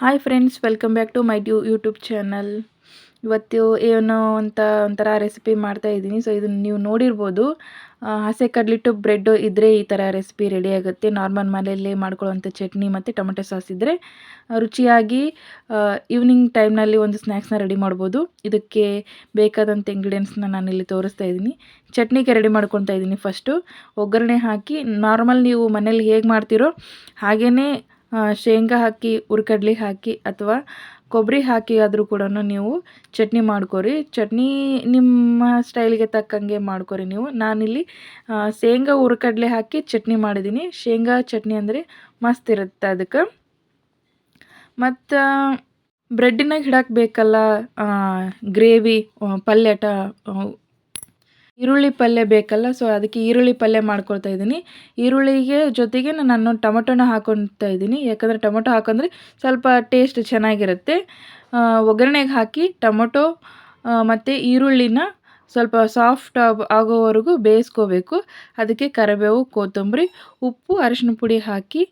Hi friends welcome back to my ಟ್ಯೂ YouTube channel ಇವತ್ತು ಏನೋ ಅಂತ ಒಂಥರ ರೆಸಿಪಿ ಮಾಡ್ತಾ ಇದ್ದೀನಿ. ಸೊ ಇದನ್ನು ನೀವು ನೋಡಿರ್ಬೋದು. ಹಸೆ ಕಡ್ಲಿಟ್ಟು ಬ್ರೆಡ್ಡು ಇದ್ದರೆ ಈ ಥರ ರೆಸಿಪಿ ರೆಡಿ ಆಗುತ್ತೆ. ನಾರ್ಮಲ್ ಮನೆಯಲ್ಲೇ ಮಾಡ್ಕೊಳ್ಳೋವಂಥ ಚಟ್ನಿ ಮತ್ತು ಟೊಮೆಟೊ ಸಾಸ್ ಇದ್ದರೆ ರುಚಿಯಾಗಿ ಈವ್ನಿಂಗ್ ಟೈಮ್ನಲ್ಲಿ ಒಂದು ಸ್ನ್ಯಾಕ್ಸ್ನ ರೆಡಿ ಮಾಡ್ಬೋದು. ಇದಕ್ಕೆ ಬೇಕಾದಂಥ ಇಂಗ್ರೀಡಿಯೆಂಟ್ಸ್ನ ಇಲ್ಲಿ ತೋರಿಸ್ತಾ ಇದ್ದೀನಿ. ಚಟ್ನಿಗೆ ರೆಡಿ ಮಾಡ್ಕೊತಾ ಇದ್ದೀನಿ ಫಸ್ಟು ಒಗ್ಗರಣೆ ಹಾಕಿ ನಾರ್ಮಲ್ ನೀವು ಮನೇಲಿ ಹೇಗೆ ಮಾಡ್ತೀರೋ ಹಾಗೇ ಶೇಂಗಾ ಹಾಕಿ ಹುರ್ಗಡ್ಲೆ ಹಾಕಿ ಅಥವಾ ಕೊಬ್ಬರಿ ಹಾಕಿ ಆದರೂ ಕೂಡ ನೀವು ಚಟ್ನಿ ಮಾಡ್ಕೊರಿ. ಚಟ್ನಿ ನಿಮ್ಮ ಸ್ಟೈಲ್ಗೆ ತಕ್ಕಂಗೆ ಮಾಡ್ಕೊರಿ ನೀವು. ನಾನಿಲ್ಲಿ ಶೇಂಗಾ ಹುರ್ಗಡ್ಲೆ ಹಾಕಿ ಚಟ್ನಿ ಮಾಡಿದ್ದೀನಿ ಶೇಂಗಾ ಚಟ್ನಿ ಅಂದರೆ ಮಸ್ತ್ ಇರುತ್ತೆ ಅದಕ್ಕೆ ಮತ್ತು, ಬ್ರೆಡ್ಡಿನಾಗ ಹಿಡಕ್ಕೆ ಬೇಕಲ್ಲ ಗ್ರೇವಿ ಪಲ್ಯಟ ಈರುಳ್ಳಿ ಪಲ್ಯ ಬೇಕಲ್ಲ ಸೊ ಅದಕ್ಕೆ ಈರುಳ್ಳಿ ಪಲ್ಯ ಮಾಡ್ಕೊಳ್ತಾ ಇದ್ದೀನಿ. ಈರುಳ್ಳಿಗೆ ಜೊತೆಗೆ ನಾನು ಟೊಮೊಟೊನ ಹಾಕೊತಾ ಇದ್ದೀನಿ. ಯಾಕಂದರೆ ಟೊಮೊಟೊ ಹಾಕೊಂಡ್ರೆ ಸ್ವಲ್ಪ ಟೇಸ್ಟ್ ಚೆನ್ನಾಗಿರುತ್ತೆ. ಒಗ್ಗರಣೆಗೆ ಹಾಕಿ ಟೊಮೊಟೊ ಮತ್ತು ಈರುಳ್ಳಿನ ಸ್ವಲ್ಪ ಸಾಫ್ಟ್ ಆಗೋವರೆಗೂ ಬೇಯಿಸ್ಕೋಬೇಕು. ಅದಕ್ಕೆ ಕರಿಬೇವು, ಕೊತ್ತಂಬರಿ, ಉಪ್ಪು, ಅರಿಶಿನ ಪುಡಿ ಹಾಕಿ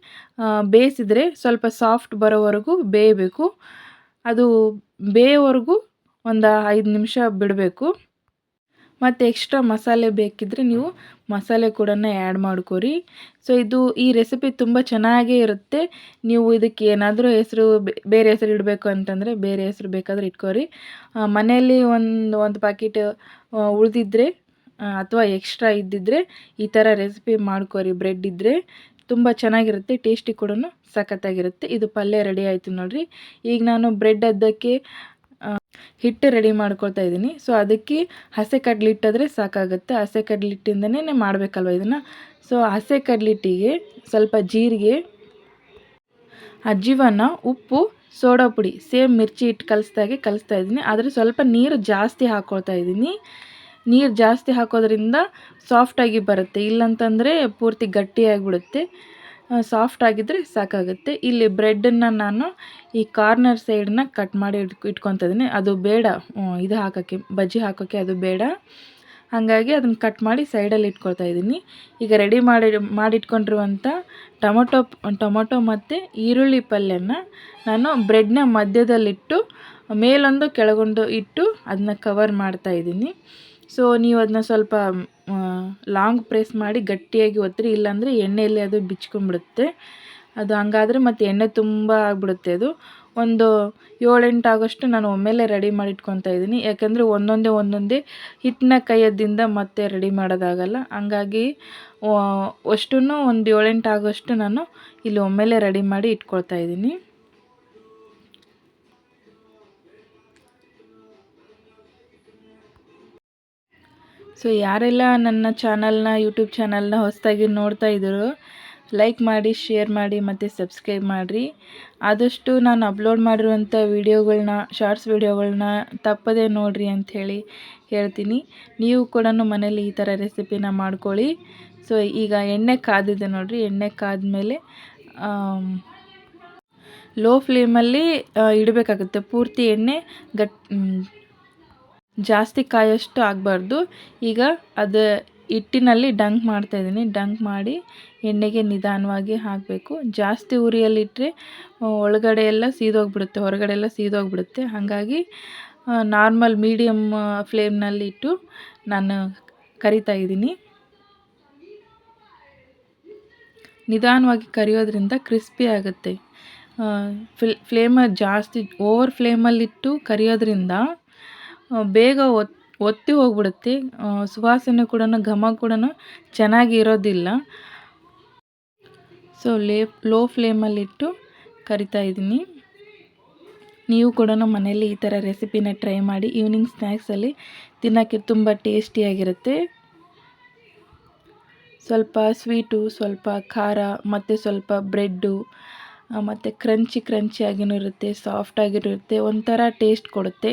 ಬೇಯಿಸಿದ್ರೆ ಸ್ವಲ್ಪ ಸಾಫ್ಟ್ ಬರೋವರೆಗೂ ಬೇಯಬೇಕು. ಅದು ಬೇಯೋವರೆಗೂ ಒಂದು ಐದು ನಿಮಿಷ ಬಿಡಬೇಕು. ಮತ್ತು ಎಕ್ಸ್ಟ್ರಾ ಮಸಾಲೆ ಬೇಕಿದ್ದರೆ ನೀವು ಮಸಾಲೆ ಕೂಡ ಆ್ಯಡ್ ಮಾಡ್ಕೊರಿ. ಸೊ ಇದು ಈ ರೆಸಿಪಿ ತುಂಬ ಚೆನ್ನಾಗೇ ಇರುತ್ತೆ. ನೀವು ಇದಕ್ಕೆ ಏನಾದರೂ ಹೆಸರು ಬೇರೆ ಹೆಸರು ಇಡಬೇಕು ಅಂತಂದರೆ ಬೇರೆ ಹೆಸರು ಬೇಕಾದರೆ ಇಟ್ಕೋರಿ. ಮನೆಯಲ್ಲಿ ಒಂದು ಒಂದು ಪ್ಯಾಕೆಟ್ ಉಳಿದಿದ್ರೆ ಅಥವಾ ಎಕ್ಸ್ಟ್ರಾ ಇದ್ದಿದ್ದರೆ ಈ ಥರ ರೆಸಿಪಿ ಮಾಡ್ಕೊರಿ. ಬ್ರೆಡ್ ಇದ್ದರೆ ತುಂಬ ಚೆನ್ನಾಗಿರುತ್ತೆ ಟೇಸ್ಟಿ ಕೂಡ ಸಖತ್ತಾಗಿರುತ್ತೆ. ಇದು ಪಲ್ಯ ರೆಡಿ ಆಯಿತು ನೋಡಿರಿ. ಈಗ ನಾನು ಬ್ರೆಡ್ ಅದ್ದಕ್ಕೆ ಹಿಟ್ಟು ರೆಡಿ ಮಾಡ್ಕೊಳ್ತಾ ಇದ್ದೀನಿ. ಸೊ ಅದಕ್ಕೆ ಹಸೆ ಕಡ್ಲಿಟ್ಟಾದರೆ ಸಾಕಾಗುತ್ತೆ. ಹಸೆ ಕಡ್ಲಿಟ್ಟಿಂದನೇ ಮಾಡಬೇಕಲ್ವ ಇದನ್ನು? ಸೊ ಹಸೆ ಕಡ್ಲಿಟ್ಟಿಗೆ ಸ್ವಲ್ಪ ಜೀರಿಗೆ ಅಜ್ಜಿವನ್ನ ಉಪ್ಪು, ಸೋಡಾ ಪುಡಿ, ಸೇಮ್ ಮಿರ್ಚಿ ಹಿಟ್ಟು ಕಲಿಸ್ದಾಗೆ ಕಲಿಸ್ತಾ ಇದ್ದೀನಿ. ಆದರೆ ಸ್ವಲ್ಪ ನೀರು ಜಾಸ್ತಿ ಹಾಕ್ಕೊಳ್ತಾ ಇದ್ದೀನಿ. ನೀರು ಜಾಸ್ತಿ ಹಾಕೋದ್ರಿಂದ ಸಾಫ್ಟಾಗಿ ಬರುತ್ತೆ. ಇಲ್ಲಂತಂದರೆ ಪೂರ್ತಿ ಗಟ್ಟಿಯಾಗಿಬಿಡುತ್ತೆ ಸಾಫ್ಟ್ ಆಗಿದ್ದರೆ ಸಾಕಾಗುತ್ತೆ. ಇಲ್ಲಿ ಬ್ರೆಡ್ಡನ್ನು ನಾನು ಈ ಕಾರ್ನರ್ ಸೈಡನ್ನ ಕಟ್ ಮಾಡಿ ಇಟ್ಕೊ ಇದ್ದೀನಿ ಅದು ಬೇಡ. ಇದು ಹಾಕೋಕ್ಕೆ, ಬಜ್ಜಿ ಹಾಕೋಕ್ಕೆ ಅದು ಬೇಡ. ಹಾಗಾಗಿ ಅದನ್ನು ಕಟ್ ಮಾಡಿ ಸೈಡಲ್ಲಿ ಇಟ್ಕೊಳ್ತಾ ಇದ್ದೀನಿ ಈಗ ರೆಡಿ ಮಾಡಿ ಮಾಡಿಟ್ಕೊಂಡಿರುವಂಥ ಟೊಮೊಟೊ ಟೊಮೊಟೊ ಮತ್ತು ಈರುಳ್ಳಿ ಪಲ್ಯನ ನಾನು ಬ್ರೆಡ್ನ ಮಧ್ಯದಲ್ಲಿಟ್ಟು, ಮೇಲೊಂದು ಕೆಳಗೊಂದು ಇಟ್ಟು ಅದನ್ನ ಕವರ್ ಮಾಡ್ತಾ ಇದ್ದೀನಿ ಸೊ ನೀವು ಅದನ್ನ ಸ್ವಲ್ಪ ಲಾಂಗ್ ಪ್ರೆಸ್ ಮಾಡಿ ಗಟ್ಟಿಯಾಗಿ ಒತ್ತಿರಿ ಇಲ್ಲಾಂದರೆ ಎಣ್ಣೆಯಲ್ಲಿ ಅದು ಬಿಚ್ಕೊಂಡ್ಬಿಡುತ್ತೆ. ಅದು ಹಂಗಾದರೆ ಮತ್ತು ಎಣ್ಣೆ ತುಂಬ ಆಗಿಬಿಡುತ್ತೆ ಅದು. ಒಂದು ಏಳೆಂಟು ಆಗೋಷ್ಟು ನಾನು ಒಮ್ಮೆಲೆ ರೆಡಿ ಮಾಡಿ ಇಟ್ಕೊತಾ ಇದ್ದೀನಿ. ಯಾಕಂದರೆ ಒಂದೊಂದೇ ಒಂದೊಂದೇ ಹಿಟ್ಟಿನ ಕೈಯದಿಂದ ಮತ್ತೆ ರೆಡಿ ಮಾಡೋದಾಗಲ್ಲ. ಹಂಗಾಗಿ ಅಷ್ಟೂ ಒಂದು ಏಳೆಂಟು ಆಗೋಷ್ಟು ನಾನು ಇಲ್ಲಿ ಒಮ್ಮೆಲೆ ರೆಡಿ ಮಾಡಿ ಇಟ್ಕೊಳ್ತಾ ಇದ್ದೀನಿ. ಸೊ ಯಾರೆಲ್ಲ ನನ್ನ ಚಾನಲ್ನ ಯೂಟ್ಯೂಬ್ ಚಾನಲ್ನ ಹೊಸದಾಗಿ ನೋಡ್ತಾ ಇದ್ದರು ಲೈಕ್ ಮಾಡಿ ಶೇರ್ ಮಾಡಿ, ಮತ್ತು ಸಬ್ಸ್ಕ್ರೈಬ್ ಮಾಡಿರಿ. ಆದಷ್ಟು ನಾನು ಅಪ್ಲೋಡ್ ಮಾಡಿರುವಂಥ ವೀಡಿಯೋಗಳನ್ನ ಶಾರ್ಟ್ಸ್ ವೀಡಿಯೋಗಳನ್ನ ತಪ್ಪದೇ ನೋಡಿರಿ ಅಂಥೇಳಿ ಹೇಳ್ತೀನಿ. ನೀವು ಕೂಡ ಮನೇಲಿ ಈ ಥರ ರೆಸಿಪಿನ ಮಾಡ್ಕೊಳ್ಳಿ. ಸೊ ಈಗ ಎಣ್ಣೆ ಕಾದಿದೆ ನೋಡಿರಿ. ಎಣ್ಣೆ ಕಾದ್ಮೇಲೆ ಲೋ ಫ್ಲೇಮಲ್ಲಿ ಇಡಬೇಕಾಗುತ್ತೆ. ಪೂರ್ತಿ ಎಣ್ಣೆ ಗಟ್ ಜಾಸ್ತಿ ಕಾಯೋಷ್ಟು ಆಗಬಾರ್ದು. ಈಗ ಅದು ಹಿಟ್ಟಿನಲ್ಲಿ ಡಂಕ್ ಮಾಡ್ತಾ ಇದ್ದೀನಿ. ಡಂಕ್ ಮಾಡಿ ಎಣ್ಣೆಗೆ ನಿಧಾನವಾಗಿ ಹಾಕಬೇಕು. ಜಾಸ್ತಿ ಉರಿಯಲ್ಲಿಟ್ಟರೆ ಒಳಗಡೆ ಎಲ್ಲ ಸೀದೋಗ್ಬಿಡುತ್ತೆ. ಹೊರಗಡೆ ಎಲ್ಲ ಸೀದೋಗ್ಬಿಡುತ್ತೆ. ಹಾಗಾಗಿ ನಾರ್ಮಲ್ ಮೀಡಿಯಮ್ ಫ್ಲೇಮ್ನಲ್ಲಿ ಇಟ್ಟು ನಾನು ಕರಿತಾ ಇದ್ದೀನಿ. ನಿಧಾನವಾಗಿ ಕರಿಯೋದ್ರಿಂದ ಕ್ರಿಸ್ಪಿ ಆಗುತ್ತೆ. ಫ್ಲ್ ಫ್ಲೇಮ ಜಾಸ್ತಿ, ಓವರ್ ಫ್ಲೇಮಲ್ಲಿಟ್ಟು ಕರಿಯೋದ್ರಿಂದ ಬೇಗ ಒತ್, ಒತ್ತಿ ಹೋಗ್ಬಿಡುತ್ತೆ. ಸುವಾಸನೆ ಕೂಡ ಘಮ ಕೂಡ ಚೆನ್ನಾಗಿ ಇರೋದಿಲ್ಲ ಸೊ ಲೇ ಲೋ ಫ್ಲೇಮಲ್ಲಿಟ್ಟು ಕರಿತಾ ಇದ್ದೀನಿ. ನೀವು ಕೂಡ ಮನೆಯಲ್ಲಿ ಈ ಥರ ರೆಸಿಪಿನ ಟ್ರೈ ಮಾಡಿ. ಈವ್ನಿಂಗ್ ಸ್ನ್ಯಾಕ್ಸಲ್ಲಿ ತಿನ್ನೋಕ್ಕೆ ತುಂಬ ಟೇಸ್ಟಿಯಾಗಿರುತ್ತೆ ಸ್ವಲ್ಪ ಸ್ವೀಟು, ಸ್ವಲ್ಪ ಖಾರ, ಮತ್ತು ಸ್ವಲ್ಪ ಬ್ರೆಡ್ಡು ಮತ್ತು ಕ್ರಂಚಿ ಕ್ರಂಚಿಯಾಗಿನೂ ಇರುತ್ತೆ ಸಾಫ್ಟಾಗಿರುತ್ತೆ ಒಂಥರ ಟೇಸ್ಟ್ ಕೊಡುತ್ತೆ.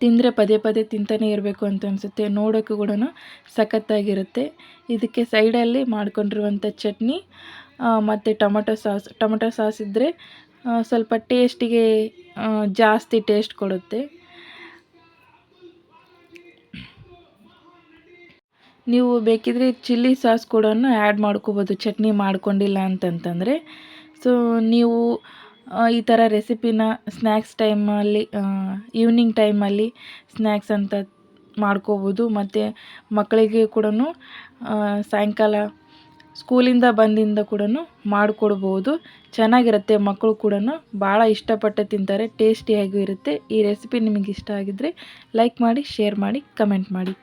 ತಿಂದರೆ ಪದೇ ಪದೇ ತಿಂತಾನೆ ಇರಬೇಕು ಅಂತ ಅನಿಸುತ್ತೆ. ನೋಡೋಕ್ಕೂ ಕೂಡ ಸಖತ್ತಾಗಿರುತ್ತೆ. ಇದಕ್ಕೆ ಸೈಡಲ್ಲಿ ಮಾಡಿಕೊಂಡಿರುವಂಥ ಚಟ್ನಿ ಮತ್ತು ಟೊಮೊಟೊ ಸಾಸ್ ಟೊಮೊಟೊ ಸಾಸ್ ಇದ್ದರೆ ಸ್ವಲ್ಪ ಟೇಸ್ಟಿಗೆ ಜಾಸ್ತಿ ಟೇಸ್ಟ್ ಕೊಡುತ್ತೆ. ನೀವು ಬೇಕಿದ್ರೆ ಚಿಲ್ಲಿ ಸಾಸ್ ಕೂಡ ಆ್ಯಡ್ ಮಾಡ್ಕೋಬೋದು, ಚಟ್ನಿ ಮಾಡ್ಕೊಂಡಿಲ್ಲ ಅಂತಂತಂದರೆ. ಸೊ, ನೀವು ಈ ಥರ ರೆಸಿಪಿನ ಸ್ನ್ಯಾಕ್ಸ್ ಟೈಮಲ್ಲಿ ಈವ್ನಿಂಗ್ ಟೈಮಲ್ಲಿ ಸ್ನ್ಯಾಕ್ಸ್ ಅಂತ ಮಾಡ್ಕೋಬೋದು. ಮತ್ತು ಮಕ್ಕಳಿಗೆ ಕೂಡ ಸಾಯಂಕಾಲ ಸ್ಕೂಲಿಂದ ಬಂದಿಂದ ಕೂಡ ಮಾಡಿಕೊಡ್ಬೋದು. ಚೆನ್ನಾಗಿರುತ್ತೆ ಮಕ್ಕಳು ಕೂಡ ಭಾಳ ಇಷ್ಟಪಟ್ಟು ತಿಂತಾರೆ ಟೇಸ್ಟಿಯಾಗೂ ಇರುತ್ತೆ ಈ ರೆಸಿಪಿ ನಿಮಗೆ ಇಷ್ಟ ಆಗಿದ್ದರೆ ಲೈಕ್ ಮಾಡಿ ಶೇರ್ ಮಾಡಿ ಕಮೆಂಟ್ ಮಾಡಿ.